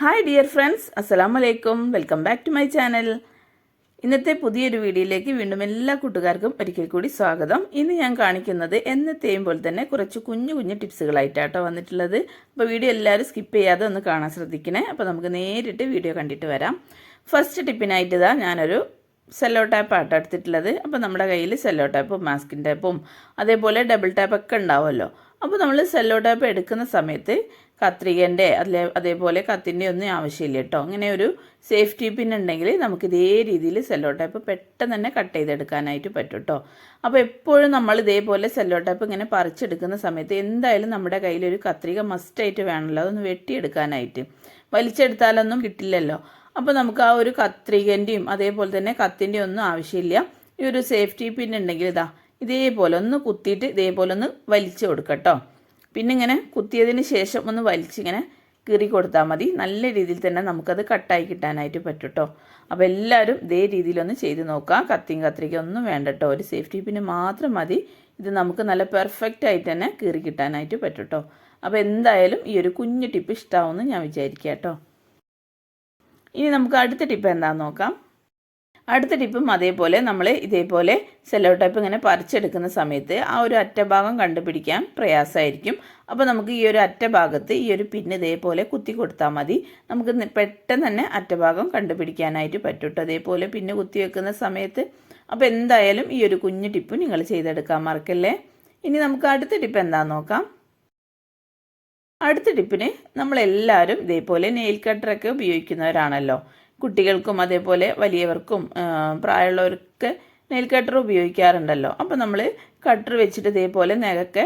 Hi dear friends അസ്സലാമു വലൈക്കും welcome back to my channel ഇന്നത്തെ പുതിയൊരു വീഡിയോയിലേക്ക് വീണ്ടും എല്ലാ കൂട്ടുകാർക്കും ഒരിക്കൽ കൂടി സ്വാഗതം. ഇന്ന് ഞാൻ കാണിക്കുന്നത് എന്നത്തെയും പോലെ തന്നെ കുറച്ച് കുഞ്ഞു കുഞ്ഞു ടിപ്സുകളായിട്ടാട്ടോ വന്നിട്ടുള്ളത്. അപ്പോൾ വീഡിയോ എല്ലാവരും സ്കിപ്പ് ചെയ്യാതെ ഒന്ന് കാണാൻ ശ്രദ്ധിക്കണേ. അപ്പോൾ നമുക്ക് നേരിട്ട് വീഡിയോ കണ്ടിട്ട് വരാം. ഫസ്റ്റ് ടിപ്പിനായിട്ട് ഇതാ ഞാനൊരു സെല്ലോ ടാപ്പ് ആട്ടോ എടുത്തിട്ടുള്ളത്. അപ്പോൾ നമ്മുടെ കയ്യിൽ സെല്ലോ ടാപ്പും മാസ്കിൻ ടാപ്പും അതേപോലെ ഡബിൾ ടാപ്പൊക്കെ ഉണ്ടാവുമല്ലോ. അപ്പോൾ നമ്മൾ സെല്ലോ ടാപ്പ് എടുക്കുന്ന സമയത്ത് കത്രികന്റെ അതിലെ അതേപോലെ കത്തിന്റെ ഒന്നും ആവശ്യമില്ല കേട്ടോ. അങ്ങനെ ഒരു സേഫ്റ്റി പിൻ ഉണ്ടെങ്കിൽ നമുക്ക് ഇതേ രീതിയിൽ സെല്ലോ ടൈപ്പ് പെട്ടെന്ന് തന്നെ കട്ട് ചെയ്തെടുക്കാനായിട്ട് പറ്റും കേട്ടോ. അപ്പോൾ എപ്പോഴും നമ്മൾ ഇതേപോലെ സെല്ലോ ടൈപ്പ് ഇങ്ങനെ പറിച്ചെടുക്കുന്ന സമയത്ത് എന്തായാലും നമ്മുടെ കയ്യിലൊരു കത്രിക മസ്റ്റായിട്ട് വേണമല്ലോ. അതൊന്ന് വെട്ടിയെടുക്കാനായിട്ട്. വലിച്ചെടുത്താലൊന്നും കിട്ടില്ലല്ലോ. അപ്പോൾ നമുക്ക് ആ ഒരു കത്രികന്റെയും അതേപോലെ തന്നെ കത്തിന്റെയും ഒന്നും ആവശ്യമില്ല. ഈ ഒരു സേഫ്റ്റി പിൻ ഉണ്ടെങ്കിൽ ഇതാ ഇതേപോലെ ഒന്ന് കുത്തിയിട്ട് ഇതേപോലെ ഒന്ന് വലിച്ചു കൊടുക്കട്ടോ പിന്നെ ഇങ്ങനെ കുത്തിയതിന് ശേഷം ഒന്ന് വലിച്ചിങ്ങനെ കീറി കൊടുത്താൽ മതി. നല്ല രീതിയിൽ തന്നെ നമുക്കത് കട്ടായി കിട്ടാനായിട്ട് പറ്റും കേട്ടോ അപ്പോൾ എല്ലാവരും ഇതേ രീതിയിലൊന്ന് ചെയ്ത് നോക്കുക. കത്തിയും കത്രിക ഒന്നും വേണ്ട കേട്ടോ. ഒരു സേഫ്റ്റി പിന്ന് മാത്രം മതി. ഇത് നമുക്ക് നല്ല പെർഫെക്റ്റ് ആയിട്ട് തന്നെ കീറി കിട്ടാനായിട്ട് പറ്റും കേട്ടോ. അപ്പോൾ എന്തായാലും ഈ ഒരു കുഞ്ഞു ടിപ്പ് ഇഷ്ടമാവുമെന്ന് ഞാൻ വിചാരിക്കാം കേട്ടോ. ഇനി നമുക്ക് അടുത്ത ടിപ്പ് എന്താണെന്ന് നോക്കാം. അടുത്ത ടിപ്പും അതേപോലെ നമ്മൾ ഇതേപോലെ സെല്ലോ ടൈപ്പ് ഇങ്ങനെ പറിച്ചെടുക്കുന്ന സമയത്ത് ആ ഒരു അറ്റഭാഗം കണ്ടുപിടിക്കാൻ പ്രയാസമായിരിക്കും. അപ്പോൾ നമുക്ക് ഈ ഒരു അറ്റഭാഗത്ത് ഈ ഒരു പിന്ന് ഇതേപോലെ കുത്തി കൊടുത്താൽ മതി. നമുക്ക് പെട്ടെന്ന് തന്നെ അറ്റഭാഗം കണ്ടുപിടിക്കാനായിട്ട് പറ്റൂട്ടോ അതേപോലെ പിന്നെ കുത്തി വെക്കുന്ന സമയത്ത് അപ്പോൾ എന്തായാലും ഈ ഒരു കുഞ്ഞു ടിപ്പ് നിങ്ങൾ ചെയ്തെടുക്കാൻ മറക്കല്ലേ? ഇനി നമുക്ക് അടുത്ത ടിപ്പ് എന്താണെന്ന് നോക്കാം. അടുത്ത ടിപ്പിന് നമ്മളെല്ലാവരും ഇതേപോലെ നെയിൽ കട്ടറൊക്കെ ഉപയോഗിക്കുന്നവരാണല്ലോ. കുട്ടികൾക്കും അതേപോലെ വലിയവർക്കും പ്രായമുള്ളവർക്ക് നെയിൽ കട്ടർ ഉപയോഗിക്കാറുണ്ടല്ലോ. അപ്പോൾ നമ്മൾ കട്ടർ വെച്ചിട്ട് ഇതേപോലെ നഖക്കെ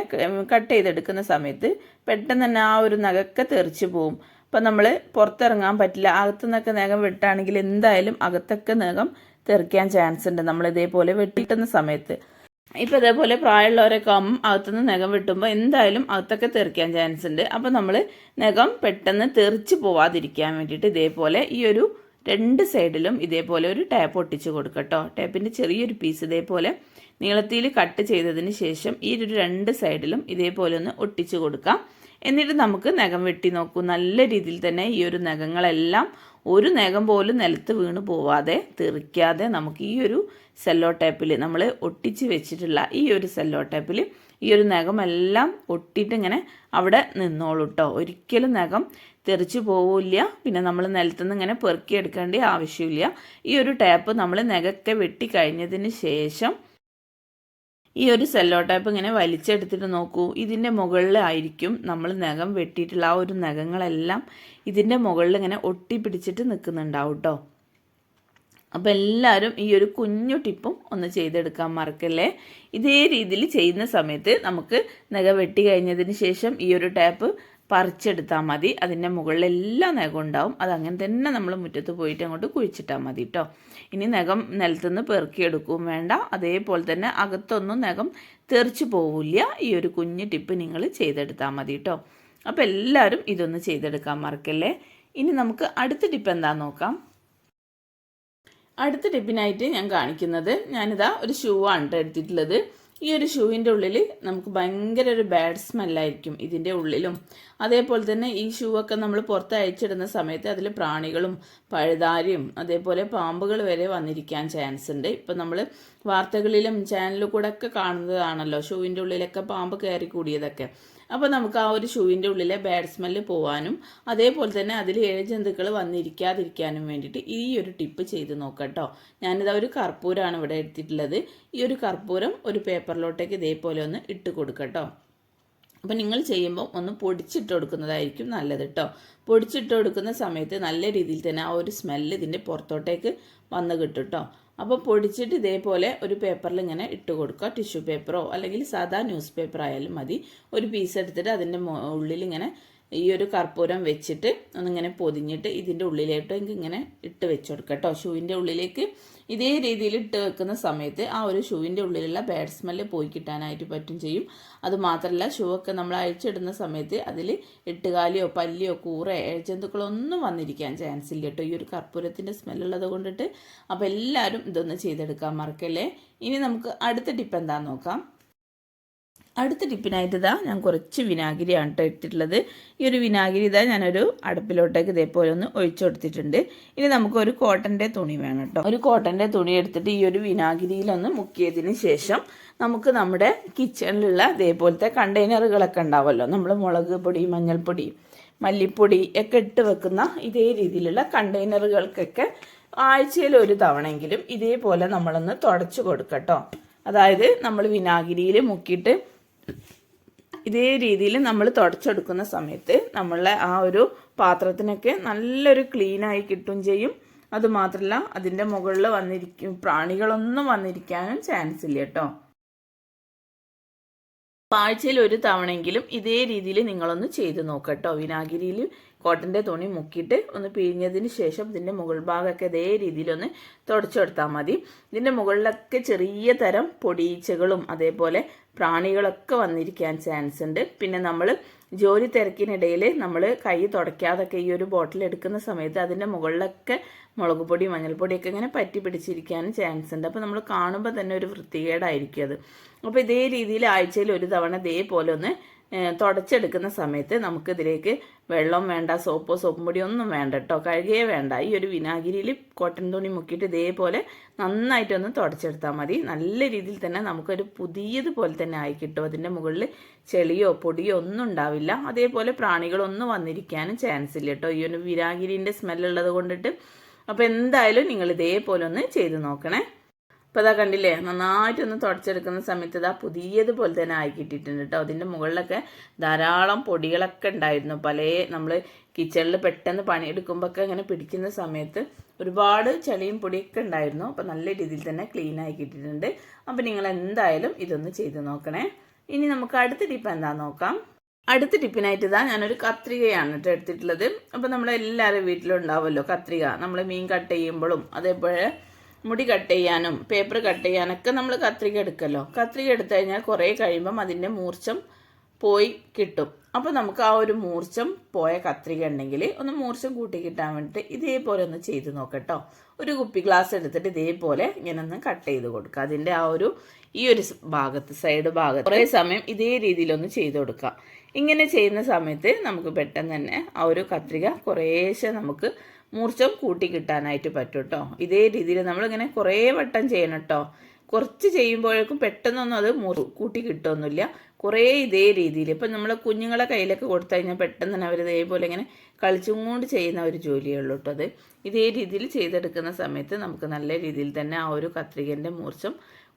കട്ട് ചെയ്തെടുക്കുന്ന സമയത്ത് പെട്ടെന്ന് തന്നെ ആ ഒരു നഖക്കെ തെറിച്ച് പോവും. അപ്പം നമ്മൾ പുറത്തിറങ്ങാൻ പറ്റില്ല. അകത്തുനിന്നൊക്കെ നഖം വെട്ടാണെങ്കിൽ എന്തായാലും അകത്തൊക്കെ നഖം തെറിക്കാൻ ചാൻസ് ഉണ്ട്. നമ്മൾ ഇതേപോലെ വെട്ടിട്ടുന്ന സമയത്ത്. ഇപ്പോൾ ഇതേപോലെ പ്രായമുള്ളവരൊക്കെ ആകുമ്പം അകത്തുനിന്ന് നഖം വെട്ടുമ്പോൾ എന്തായാലും അകത്തൊക്കെ തെറിക്കാൻ ചാൻസ് ഉണ്ട്. അപ്പോൾ നമ്മൾ നഖം പെട്ടെന്ന് തെറിച്ച് പോവാതിരിക്കാൻ വേണ്ടിയിട്ട് ഇതേപോലെ ഈ ഒരു രണ്ട് സൈഡിലും ഇതേപോലെ ഒരു ടാപ്പ് ഒട്ടിച്ച് കൊടുക്കട്ടോ ടാപ്പിന്റെ ചെറിയൊരു പീസ് ഇതേപോലെ നീളത്തിൽ കട്ട് ചെയ്തതിന് ശേഷം ഈ ഒരു രണ്ട് സൈഡിലും ഇതേപോലെ ഒന്ന് ഒട്ടിച്ച് കൊടുക്കാം. എന്നിട്ട് നമുക്ക് നഖം വെട്ടി നോക്കൂ. നല്ല രീതിയിൽ തന്നെ ഈ ഒരു നഖങ്ങളെല്ലാം ഒരു നഖം പോലും നിലത്ത് വീണ് പോവാതെ തെറിക്കാതെ നമുക്ക് ഈ ഒരു സെല്ലോ ടേപ്പിൽ നമ്മൾ ഒട്ടിച്ച് വെച്ചിട്ടുള്ള ഈ ഒരു സെല്ലോ ടേപ്പിൽ ഈ ഒരു നഖമെല്ലാം ഒട്ടിയിട്ട് ഇങ്ങനെ അവിടെ നിന്നോളൂ കേട്ടോ ഒരിക്കലും നഖം തെറിച്ച് പോവില്ല. പിന്നെ നമ്മൾ നിലത്തുനിന്ന് ഇങ്ങനെ പെറുക്കിയെടുക്കേണ്ട ആവശ്യമില്ല. ഈ ഒരു ടാപ്പ് നമ്മൾ നഖക്കെ വെട്ടി കഴിഞ്ഞതിന് ശേഷം ഈ ഒരു സെല്ലോ ടാപ്പ് ഇങ്ങനെ വലിച്ചെടുത്തിട്ട് നോക്കൂ. ഇതിന്റെ മുകളിലായിരിക്കും നമ്മൾ നഖം വെട്ടിയിട്ടുള്ള ആ ഒരു നഖങ്ങളെല്ലാം ഇതിന്റെ മുകളിൽ ഇങ്ങനെ ഒട്ടിപ്പിടിച്ചിട്ട് നിൽക്കുന്നുണ്ടാവും കേട്ടോ അപ്പോൾ എല്ലാവരും ഈ ഒരു കുഞ്ഞു ടിപ്പും ഒന്ന് ചെയ്തെടുക്കാൻ മറക്കല്ലേ? ഇതേ രീതിയിൽ ചെയ്യുന്ന സമയത്ത് നമുക്ക് നഖ വെട്ടി കഴിഞ്ഞതിന് ശേഷം ഈ ഒരു ടാപ്പ് പറിച്ചെടുത്താൽ മതി. അതിന്റെ മുകളിലെല്ലാം നഖം ഉണ്ടാവും. അത് അങ്ങനെ തന്നെ നമ്മൾ മുറ്റത്ത് പോയിട്ട് അങ്ങോട്ട് കുഴിച്ചിട്ടാൽ മതി കേട്ടോ ഇനി നഖം നിലത്തുനിന്ന് പെറുക്കിയെടുക്കുകയും വേണ്ട. അതേപോലെ തന്നെ അകത്തൊന്നും നഖം തെറിച്ച് പോവില്ല. ഈ ഒരു കുഞ്ഞു ടിപ്പ് നിങ്ങൾ ചെയ്തെടുത്താൽ മതി കേട്ടോ അപ്പോൾ എല്ലാവരും ഇതൊന്ന് ചെയ്തെടുക്കാൻ മറക്കല്ലേ? ഇനി നമുക്ക് അടുത്ത ടിപ്പ് എന്താണെന്ന് നോക്കാം? അടുത്ത ടിപ്പിനായിട്ട് ഞാൻ കാണിക്കുന്നത് ഞാനിതാ ഒരു ഷൂ ആണ് എടുത്തിട്ടുള്ളത്. ഈ ഒരു ഷൂവിന്റെ ഉള്ളിൽ നമുക്ക് ഭയങ്കര ഒരു ബാഡ് സ്മെല്ലായിരിക്കും ഇതിന്റെ ഉള്ളിലും. അതേപോലെ തന്നെ ഈ ഷൂവൊക്കെ നമ്മൾ പുറത്ത് അയച്ചിടുന്ന സമയത്ത് അതിൽ പ്രാണികളും പഴുതാരിയും അതേപോലെ പാമ്പുകൾ വരെ വന്നിരിക്കാൻ ചാൻസ് ഉണ്ട്. ഇപ്പം നമ്മൾ വാർത്തകളിലും ചാനലിൽ കൂടെ ഒക്കെ കാണുന്നതാണല്ലോ ഷൂവിന്റെ ഉള്ളിലൊക്കെ പാമ്പ് കയറി കൂടിയതൊക്കെ. അപ്പോൾ നമുക്ക് ആ ഒരു ഷൂവിന്റെ ഉള്ളിലെ ബാഡ് സ്മെല്ല് പോകാനും അതേപോലെ തന്നെ അതിൽ ഏഴ് ജന്തുക്കൾ വന്നിരിക്കാതിരിക്കാനും വേണ്ടിയിട്ട് ഈ ഒരു ടിപ്പ് ചെയ്ത് നോക്കട്ടോ ഞാനിത് ഒരു കർപ്പൂരമാണ് ഇവിടെ എടുത്തിട്ടുള്ളത്. ഈ ഒരു കർപ്പൂരം ഒരു പേപ്പറിലോട്ടേക്ക് ഇതേപോലെ ഒന്ന് ഇട്ട് കൊടുക്കട്ടോ അപ്പോൾ നിങ്ങൾ ചെയ്യുമ്പോൾ ഒന്ന് പൊടിച്ചിട്ട് കൊടുക്കുന്നതായിരിക്കും നല്ലത് കേട്ടോ പൊടിച്ചിട്ട് കൊടുക്കുന്ന സമയത്ത് നല്ല രീതിയിൽ തന്നെ ആ ഒരു സ്മെല്ല് ഇതിന്റെ പുറത്തോട്ടേക്ക് വന്ന് കിട്ടും കേട്ടോ അപ്പോൾ പൊടിച്ചിട്ട് ഇതേപോലെ ഒരു പേപ്പറിൽ ഇങ്ങനെ ഇട്ട് കൊടുക്കുക. ടിഷ്യൂ പേപ്പറോ അല്ലെങ്കിൽ സാധാ ന്യൂസ് പേപ്പർ ആയാലും മതി. ഒരു പീസ് എടുത്തിട്ട് അതിന്റെ ഉള്ളിൽ ഇങ്ങനെ ഈ ഒരു കർപ്പൂരം വെച്ചിട്ട് ഒന്നിങ്ങനെ പൊതിഞ്ഞിട്ട് ഇതിന്റെ ഉള്ളിലോട്ട് എനിക്ക് ഇങ്ങനെ ഇട്ട് വെച്ച് കൊടുക്കുക കേട്ടോ. ഷൂവിന്റെ ഉള്ളിലേക്ക് ഇതേ രീതിയിൽ ഇട്ട് വെക്കുന്ന സമയത്ത് ആ ഒരു ഷൂവിന്റെ ഉള്ളിലുള്ള ബാഡ് സ്മെല്ല് പോയി കിട്ടാനായിട്ട് പറ്റും ചെയ്യും. അതുമാത്രമല്ല ഷൂ ഒക്കെ നമ്മൾ അഴിച്ചിടുന്ന സമയത്ത് അതിൽ എട്ടുകാലിയോ പല്ലിയോ കൂറ ജന്തുക്കളോ ഒന്നും വന്നിരിക്കാൻ ചാൻസ് ഇല്ല കേട്ടോ. ഈ ഒരു കർപ്പൂരത്തിന്റെ സ്മെല്ലുള്ളത് കൊണ്ടിട്ട്. അപ്പോൾ എല്ലാവരും ഇതൊന്ന് ചെയ്തെടുക്കാൻ മറക്കല്ലേ? ഇനി നമുക്ക് അടുത്ത ടിപ്പ് എന്താണെന്ന് നോക്കാം. അടുത്ത ടിപ്പിനായിട്ട് ഇതാ ഞാൻ കുറച്ച് വിനാഗിരിയാണ് കേട്ടോ എടുത്തിട്ടുള്ളത് ഈ ഒരു വിനാഗിരി ഇതാ ഞാനൊരു അടുപ്പിലോട്ടേക്ക് ഇതേപോലെ ഒന്ന് ഒഴിച്ചു കൊടുത്തിട്ടുണ്ട്. ഇനി നമുക്ക് ഒരു കോട്ടന്റെ തുണി വേണം കേട്ടോ. ഒരു കോട്ടന്റെ തുണി എടുത്തിട്ട് ഈ ഒരു വിനാഗിരിയിലൊന്ന് മുക്കിയതിന് ശേഷം നമുക്ക് നമ്മുടെ കിച്ചണിലുള്ള ഇതേപോലത്തെ കണ്ടെയ്നറുകളൊക്കെ ഉണ്ടാവുമല്ലോ. നമ്മൾ മുളക് പൊടി മഞ്ഞൾപ്പൊടി മല്ലിപ്പൊടി ഒക്കെ ഇട്ട് വെക്കുന്ന ഇതേ രീതിയിലുള്ള കണ്ടെയ്നറുകൾക്കൊക്കെ ആഴ്ചയിൽ ഒരു തവണയെങ്കിലും ഇതേപോലെ നമ്മളൊന്ന് തുടച്ചു കൊടുക്കട്ടോ അതായത് നമ്മൾ വിനാഗിരിയിൽ മുക്കിയിട്ട് ഇതേ രീതിയിൽ നമ്മൾ തുടച്ചെടുക്കുന്ന സമയത്ത് നമ്മളെ ആ ഒരു പാത്രത്തിനൊക്കെ നല്ലൊരു ക്ലീനായി കിട്ടും ചെയ്യും. അതുമാത്രമല്ല അതിന്റെ മുകളിൽ വന്നിരിക്കും പ്രാണികളൊന്നും വന്നിരിക്കാനും ചാൻസ് ഇല്ല കേട്ടോ. ആഴ്ചയിൽ ഒരു തവണയെങ്കിലും ഇതേ രീതിയിൽ നിങ്ങളൊന്ന് ചെയ്ത് നോക്കട്ടോ വിനാഗിരിയിൽ കോട്ടന്റെ തുണി മുക്കിയിട്ട് ഒന്ന് പിഴിഞ്ഞതിന് ശേഷം ഇതിന്റെ മുകൾ ഭാഗമൊക്കെ ഇതേ രീതിയിലൊന്ന് തുടച്ചെടുത്താൽ മതി. ഇതിന്റെ മുകളിലൊക്കെ ചെറിയ തരം പൊടിയീച്ചകളും അതേപോലെ പ്രാണികളൊക്കെ വന്നിരിക്കാൻ ചാൻസ് ഉണ്ട്. പിന്നെ നമ്മൾ ജോലി തിരക്കിനിടയിൽ നമ്മൾ കൈ തുടയ്ക്കാതൊക്കെ ഈ ഒരു ബോട്ടിൽ എടുക്കുന്ന സമയത്ത് അതിന്റെ മുകളിലൊക്കെ മുളക് പൊടി മഞ്ഞൾപ്പൊടിയൊക്കെ ഇങ്ങനെ പറ്റി പിടിച്ചിരിക്കാനും ചാൻസ് ഉണ്ട്. അപ്പോൾ നമ്മൾ കാണുമ്പോൾ തന്നെ ഒരു വൃത്തികേടായിരിക്കും അത്. അപ്പോൾ ഇതേ രീതിയിൽ ആഴ്ചയിൽ ഒരു തവണ ഇതേപോലെ ഒന്ന് തുടച്ചെടുക്കുന്ന സമയത്ത് നമുക്കിതിലേക്ക് വെള്ളം വേണ്ട സോപ്പോ സോപ്പും പൊടി ഒന്നും വേണ്ട കേട്ടോ കഴുകേ വേണ്ട. ഈ ഒരു വിനാഗിരിയിൽ കോട്ടൺ തുണി മുക്കിയിട്ട് ഇതേപോലെ നന്നായിട്ടൊന്ന് തുടച്ചെടുത്താൽ മതി. നല്ല രീതിയിൽ തന്നെ നമുക്കൊരു പുതിയതുപോലെ തന്നെ ആയി കിട്ടും. അതിന്റെ മുകളിൽ ചെളിയോ പൊടിയോ ഒന്നും ഉണ്ടാവില്ല. അതേപോലെ പ്രാണികളൊന്നും വന്നിരിക്കാനും ചാൻസ് ഇല്ല കേട്ടോ ഈ ഒരു വിനാഗിരിന്റെ സ്മെല്ലുള്ളത് കൊണ്ടിട്ട്. അപ്പോൾ എന്തായാലും നിങ്ങൾ ഇതേപോലെ ഒന്ന് ചെയ്ത് നോക്കണേ. അപ്പോൾ അതാ കണ്ടില്ലേ? നന്നായിട്ടൊന്ന് തുടച്ചെടുക്കുന്ന സമയത്ത് ഇതാ പുതിയതുപോലെ തന്നെ ആയി കിട്ടിയിട്ടുണ്ട് കേട്ടോ. അതിന്റെ മുകളിലൊക്കെ ധാരാളം പൊടികളൊക്കെ ഉണ്ടായിരുന്നു. പല നമ്മൾ കിച്ചണിൽ പെട്ടെന്ന് പണിയെടുക്കുമ്പോഴൊക്കെ ഇങ്ങനെ പിടിക്കുന്ന സമയത്ത് ഒരുപാട് ചളിയും പൊടിയൊക്കെ ഉണ്ടായിരുന്നു. അപ്പോൾ നല്ല രീതിയിൽ തന്നെ ക്ലീൻ ആയി കിട്ടിയിട്ടുണ്ട്. അപ്പോൾ നിങ്ങൾ എന്തായാലും ഇതൊന്ന് ചെയ്ത് നോക്കണേ. ഇനി നമുക്ക് അടുത്ത ടിപ്പ് എന്താ നോക്കാം. അടുത്ത ടിപ്പിനായിട്ട് ഇതാ ഞാനൊരു കത്രികയാണ് കേട്ടോ എടുത്തിട്ടുള്ളത്. അപ്പോൾ നമ്മളെല്ലാവരും വീട്ടിലുണ്ടാവുമല്ലോ കത്രിക. നമ്മൾ മീൻ കട്ട് ചെയ്യുമ്പോഴും അതേപോലെ മുടി കട്ട് ചെയ്യാനും പേപ്പർ കട്ട് ചെയ്യാനൊക്കെ നമ്മൾ കത്രിക എടുക്കല്ലോ. കത്രിക എടുത്തു കഴിഞ്ഞാൽ കുറേ കഴിയുമ്പം അതിന്റെ മൂർച്ചം പോയി കിട്ടും. അപ്പോൾ നമുക്ക് ആ ഒരു മൂർച്ചം പോയ കത്രിക ഉണ്ടെങ്കിൽ ഒന്ന് മൂർച്ചം കൂട്ടി കിട്ടാൻ വേണ്ടിയിട്ട് ഇതേപോലെ ഒന്ന് ചെയ്ത് നോക്കട്ടോ. ഒരു കുപ്പി ഗ്ലാസ് എടുത്തിട്ട് ഇതേപോലെ ഇങ്ങനെ ഒന്ന് കട്ട് ചെയ്ത് കൊടുക്കുക. അതിന്റെ ആ ഒരു ഈ ഒരു ഭാഗത്ത് സൈഡ് ഭാഗത്ത് കുറേ സമയം ഇതേ രീതിയിലൊന്ന് ചെയ്ത് കൊടുക്കുക. ഇങ്ങനെ ചെയ്യുന്ന സമയത്ത് നമുക്ക് പെട്ടെന്ന് തന്നെ ആ ഒരു കത്രിക കുറേശ്ശെ നമുക്ക് മൂർച്ചം കൂട്ടി കിട്ടാനായിട്ട് പറ്റും കേട്ടോ ഇതേ രീതിയിൽ നമ്മളിങ്ങനെ കുറേ വട്ടം ചെയ്യണം കേട്ടോ കുറച്ച് ചെയ്യുമ്പോഴേക്കും പെട്ടെന്നൊന്നും അത് മുറി കൂട്ടി കിട്ടുമൊന്നുമില്ല കുറേ ഇതേ രീതിയിൽ ഇപ്പം നമ്മൾ കുഞ്ഞുങ്ങളെ കയ്യിലൊക്കെ കൊടുത്തു കഴിഞ്ഞാൽ പെട്ടെന്ന് തന്നെ അവർ ഇതേപോലെ ഇങ്ങനെ കളിച്ചും കൊണ്ട് ചെയ്യുന്ന ഒരു ജോലിയുള്ളൂ കേട്ടോ അത്. ഇതേ രീതിയിൽ ചെയ്തെടുക്കുന്ന സമയത്ത് നമുക്ക് നല്ല രീതിയിൽ തന്നെ ആ ഒരു കത്രികന്റെ മൂർച്ചം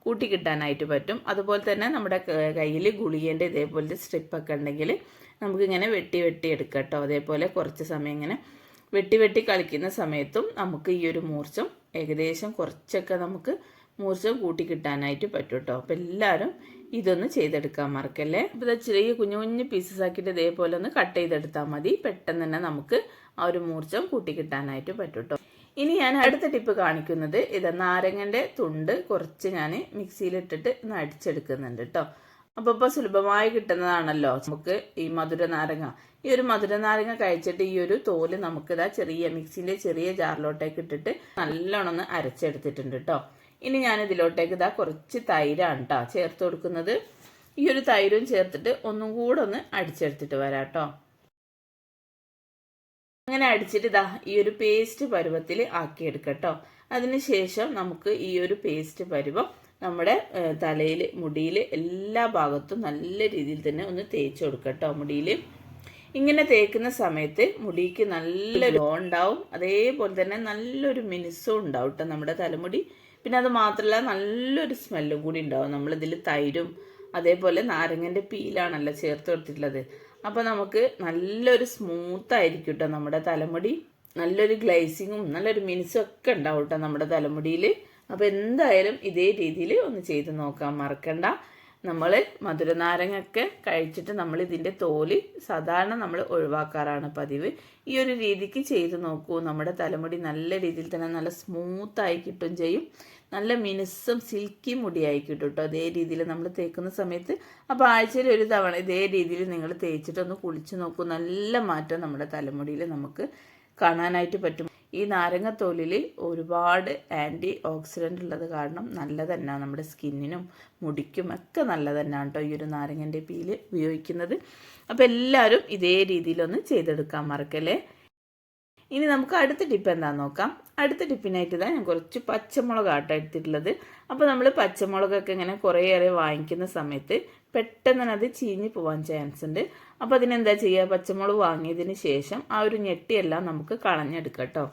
കൂട്ടി കിട്ടാനായിട്ട് പറ്റും. അതുപോലെ തന്നെ നമ്മുടെ കയ്യിൽ ഗുളികേന്റെ ഇതേപോലത്തെ സ്ട്രിപ്പൊക്കെ ഉണ്ടെങ്കിൽ നമുക്കിങ്ങനെ വെട്ടി വെട്ടി എടുക്കാം കേട്ടോ അതേപോലെ കുറച്ച് സമയം ഇങ്ങനെ വെട്ടി വെട്ടി കളിക്കുന്ന സമയത്തും നമുക്ക് ഈ ഒരു മൂർച്ചം ഏകദേശം കുറച്ചൊക്കെ നമുക്ക് മൂർച്ചം കൂട്ടി കിട്ടാനായിട്ട് പറ്റും കേട്ടോ അപ്പം എല്ലാവരും ഇതൊന്ന് ചെയ്തെടുക്കാൻ മറക്കല്ലേ? അപ്പോൾ ചെറിയ കുഞ്ഞു കുഞ്ഞു പീസസ് ആക്കിയിട്ട് ഇതേപോലെ ഒന്ന് കട്ട് ചെയ്തെടുത്താൽ മതി. പെട്ടെന്ന് തന്നെ നമുക്ക് ആ ഒരു മൂർച്ചം കൂട്ടി കിട്ടാനായിട്ട് പറ്റും കേട്ടോ ഇനി ഞാൻ അടുത്ത ടിപ്പ് കാണിക്കുന്നത് ഇത് നാരങ്ങന്റെ തുണ്ട് കുറച്ച് ഞാൻ മിക്സിയിലിട്ടിട്ട് ഒന്ന് അടിച്ചെടുക്കുന്നുണ്ട് കേട്ടോ അപ്പോൾ ഇപ്പോൾ സുലഭമായി കിട്ടുന്നതാണല്ലോ. നമുക്ക് ഈ മധുര നാരങ്ങ. ഈ ഒരു മധുര നാരങ്ങ കഴിച്ചിട്ട് ഈ ഒരു തോൽ നമുക്കിതാ ചെറിയ മിക്സിന്റെ ചെറിയ ജാറിലോട്ടേക്ക് ഇട്ടിട്ട് നല്ലോണം ഒന്ന് അരച്ചെടുത്തിട്ടുണ്ട് കേട്ടോ ഇനി ഞാൻ ഇതിലോട്ടേക്ക് ഇതാ കുറച്ച് തൈരാണ് കേട്ടോ ചേർത്ത് കൊടുക്കുന്നത്. ഈ ഒരു തൈരും ചേർത്തിട്ട് ഒന്നും കൂടെ ഒന്ന് അടിച്ചെടുത്തിട്ട് വരാം കേട്ടോ അങ്ങനെ അടിച്ചിട്ട് ഇതാ ഈ ഒരു പേസ്റ്റ് പരുവത്തിൽ ആക്കിയെടുക്കട്ടോ അതിനുശേഷം നമുക്ക് ഈ ഒരു പേസ്റ്റ് പരുവം നമ്മുടെ തലയിൽ മുടിയിൽ എല്ലാ ഭാഗത്തും നല്ല രീതിയിൽ തന്നെ ഒന്ന് തേച്ച് കൊടുക്കട്ടോ മുടിയിൽ ഇങ്ങനെ തേക്കുന്ന സമയത്ത് മുടിക്ക് നല്ല ലോ ഉണ്ടാവും. അതേപോലെ തന്നെ നല്ലൊരു മിനുസും ഉണ്ടാവും കേട്ടോ നമ്മുടെ തലമുടി. പിന്നെ അത് മാത്രമല്ല നല്ലൊരു സ്മെല്ലും കൂടി ഉണ്ടാവും. നമ്മളിതിൽ തൈരും അതേപോലെ നാരങ്ങന്റെ പീലാണല്ലോ ചേർത്ത് കൊടുത്തിട്ടുള്ളത്. അപ്പോൾ നമുക്ക് നല്ലൊരു സ്മൂത്ത് ആയിരിക്കും കേട്ടോ നമ്മുടെ തലമുടി. നല്ലൊരു ഗ്ലൈസിങ്ങും നല്ലൊരു മിനുസും ഒക്കെ ഉണ്ടാവും കേട്ടോ നമ്മുടെ തലമുടിയിൽ അപ്പോൾ എന്തായാലും ഇതേ രീതിയിൽ ഒന്ന് ചെയ്ത് നോക്കാം മറക്കണ്ട. നമ്മൾ മധുരനാരങ്ങൊക്കെ കഴിച്ചിട്ട് നമ്മൾ ഇതിന്റെ തോൽ സാധാരണ നമ്മൾ ഒഴിവാക്കാറാണ് പതിവ്. ഈ ഒരു രീതിക്ക് ചെയ്ത് നോക്കൂ. നമ്മുടെ തലമുടി നല്ല രീതിയിൽ തന്നെ നല്ല സ്മൂത്തായി കിട്ടും ചെയ്യും. നല്ല മിനുസും സിൽക്കി മുടിയായി കിട്ടും കേട്ടോ. അതേ രീതിയിൽ നമ്മൾ തേക്കുന്ന സമയത്ത് അപ്പോൾ ആഴ്ചയിൽ ഒരു തവണ ഇതേ രീതിയിൽ നിങ്ങൾ തേച്ചിട്ടൊന്ന് കുളിച്ച് നോക്കൂ. നല്ല മാറ്റം നമ്മുടെ തലമുടിയിൽ നമുക്ക് കാണാനായിട്ട് പറ്റും. ഈ നാരങ്ങത്തോലിൽ ഒരുപാട് ആന്റി ഓക്സിഡന്റ് ഉള്ളത് കാരണം നല്ലത് നമ്മുടെ സ്കിന്നിനും മുടിക്കും ഒക്കെ നല്ലത് തന്നെയാണ് കേട്ടോ ഈ ഒരു നാരങ്ങന്റെ പീൽ ഉപയോഗിക്കുന്നത്. അപ്പോൾ എല്ലാവരും ഇതേ രീതിയിലൊന്ന് ചെയ്തെടുക്കാൻ മറക്കല്ലേ? ഇനി നമുക്ക് അടുത്ത ടിപ്പ് എന്താണെന്ന് നോക്കാം. അടുത്ത ടിപ്പിനായിട്ട് ഞാൻ കുറച്ച് പച്ചമുളക് ആട്ട എടുത്തിട്ടുള്ളത്. അപ്പോൾ നമ്മൾ പച്ചമുളകൊക്കെ ഇങ്ങനെ കുറേയേറെ വാങ്ങിക്കുന്ന സമയത്ത് പെട്ടെന്ന് തന്നെ അത് ചീഞ്ഞ് പോകാൻ ചാൻസ് ഉണ്ട്. അപ്പോൾ അതിനെന്താ ചെയ്യുക പച്ചമുളക് വാങ്ങിയതിന് ശേഷം ആ ഒരു ഞെട്ടിയെല്ലാം നമുക്ക് കളഞ്ഞെടുക്കാം കേട്ടോ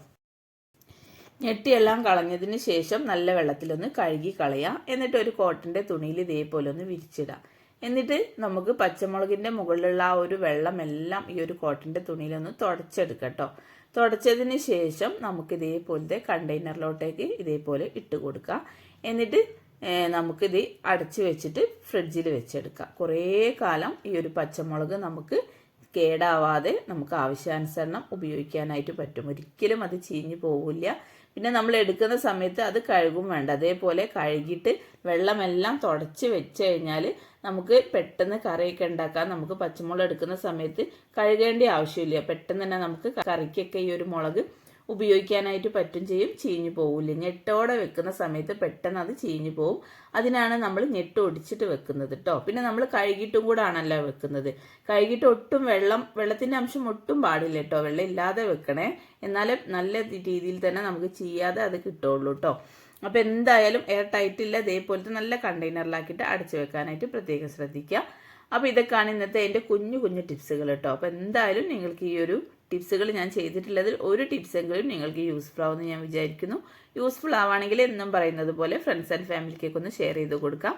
ഞെട്ടിയെല്ലാം കളഞ്ഞതിന് ശേഷം നല്ല വെള്ളത്തിലൊന്ന് കഴുകി കളയാം. എന്നിട്ട് ഒരു കോട്ടന്റെ തുണിയിൽ ഇതേപോലെ ഒന്ന് വിരിച്ചിടാം. എന്നിട്ട് നമുക്ക് പച്ചമുളകിന്റെ മുകളിലുള്ള ആ ഒരു വെള്ളമെല്ലാം ഈ ഒരു കോട്ടന്റെ തുണിയിലൊന്ന് തുടച്ചെടുക്കാം കേട്ടോ തുടച്ചതിന് ശേഷം നമുക്ക് ഇതേപോലത്തെ കണ്ടെയ്നറിലോട്ടേക്ക് ഇതേപോലെ ഇട്ട് കൊടുക്കാം. എന്നിട്ട് നമുക്കിത് അടച്ചു വെച്ചിട്ട് ഫ്രിഡ്ജിൽ വെച്ചെടുക്കാം. കുറേ കാലം ഈ ഒരു പച്ചമുളക് നമുക്ക് കേടാവാതെ നമുക്ക് ആവശ്യാനുസരണം ഉപയോഗിക്കാനായിട്ട് പറ്റും. ഒരിക്കലും അത് ചീഞ്ഞു പോവില്ല. പിന്നെ നമ്മൾ എടുക്കുന്ന സമയത്ത് അത് കഴുകും വേണ്ട. അതേപോലെ കഴുകിയിട്ട് വെള്ളമെല്ലാം തുടച്ച് വെച്ച് കഴിഞ്ഞാൽ നമുക്ക് പെട്ടെന്ന് കറിയൊക്കെ ഉണ്ടാക്കാൻ നമുക്ക് പച്ചമുളക് എടുക്കുന്ന സമയത്ത് കഴുകേണ്ട ആവശ്യമില്ല. പെട്ടെന്ന് തന്നെ നമുക്ക് കറിക്കൊക്കെ ഈ ഒരു മുളക് ഉപയോഗിക്കാനായിട്ട് പറ്റും ചെയ്യും ചീഞ്ഞു പോവില്ല. ഞെട്ടോടെ വെക്കുന്ന സമയത്ത് പെട്ടെന്ന് അത് ചീഞ്ഞു പോവും. അതിനാണ് നമ്മൾ ഞെട്ട് ഒടിച്ചിട്ട് വെക്കുന്നത് കേട്ടോ പിന്നെ നമ്മൾ കഴുകിയിട്ടും കൂടെ ആണല്ലോ വെക്കുന്നത്. കഴുകിയിട്ട് ഒട്ടും വെള്ളം വെള്ളത്തിന്റെ അംശം ഒട്ടും പാടില്ല കേട്ടോ വെള്ളം ഇല്ലാതെ വെക്കണേ. എന്നാലേ നല്ല രീതിയിൽ തന്നെ നമുക്ക് ചെയ്യാതെ അത് കിട്ടുള്ളൂ കേട്ടോ അപ്പോൾ എന്തായാലും എയർ ടൈറ്റില്ല ഇതേപോലത്തെ നല്ല കണ്ടെയ്നറിലാക്കിയിട്ട് അടച്ചു വെക്കാനായിട്ട് പ്രത്യേകം ശ്രദ്ധിക്കുക. അപ്പോൾ ഇതൊക്കെയാണ് ഇന്നത്തെ എന്റെ കുഞ്ഞു കുഞ്ഞു ടിപ്സുകൾ കേട്ടോ. അപ്പോൾ എന്തായാലും നിങ്ങൾക്ക് ഈ ഒരു ടിപ്സുകൾ ഞാൻ ചെയ്തിട്ടുള്ളതിൽ ഒരു ടിപ്സെങ്കിലും നിങ്ങൾക്ക് യൂസ്ഫുൾ ആവുമെന്ന് ഞാൻ വിചാരിക്കുന്നു. യൂസ്ഫുൾ ആവുകയാണെങ്കിൽ എന്നും പറയുന്നത് പോലെ ഫ്രണ്ട്സ് ആൻഡ് ഫാമിലിക്കൊക്കെ ഒന്ന് ഷെയർ ചെയ്ത് കൊടുക്കാം.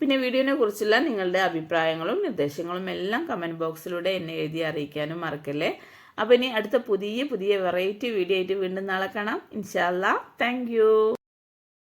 പിന്നെ വീഡിയോനെ കുറിച്ചുള്ള നിങ്ങളുടെ അഭിപ്രായങ്ങളും നിർദ്ദേശങ്ങളും എല്ലാം കമന്റ് ബോക്സിലൂടെ എന്നെ എഴുതി അറിയിക്കാനും മറക്കല്ലേ. അപ്പോൾ ഇനി അടുത്ത പുതിയ പുതിയ വെറൈറ്റി വീഡിയോ ആയിട്ട് വീണ്ടും നാളെ കാണാം. ഇൻഷാല്ലാ താങ്ക്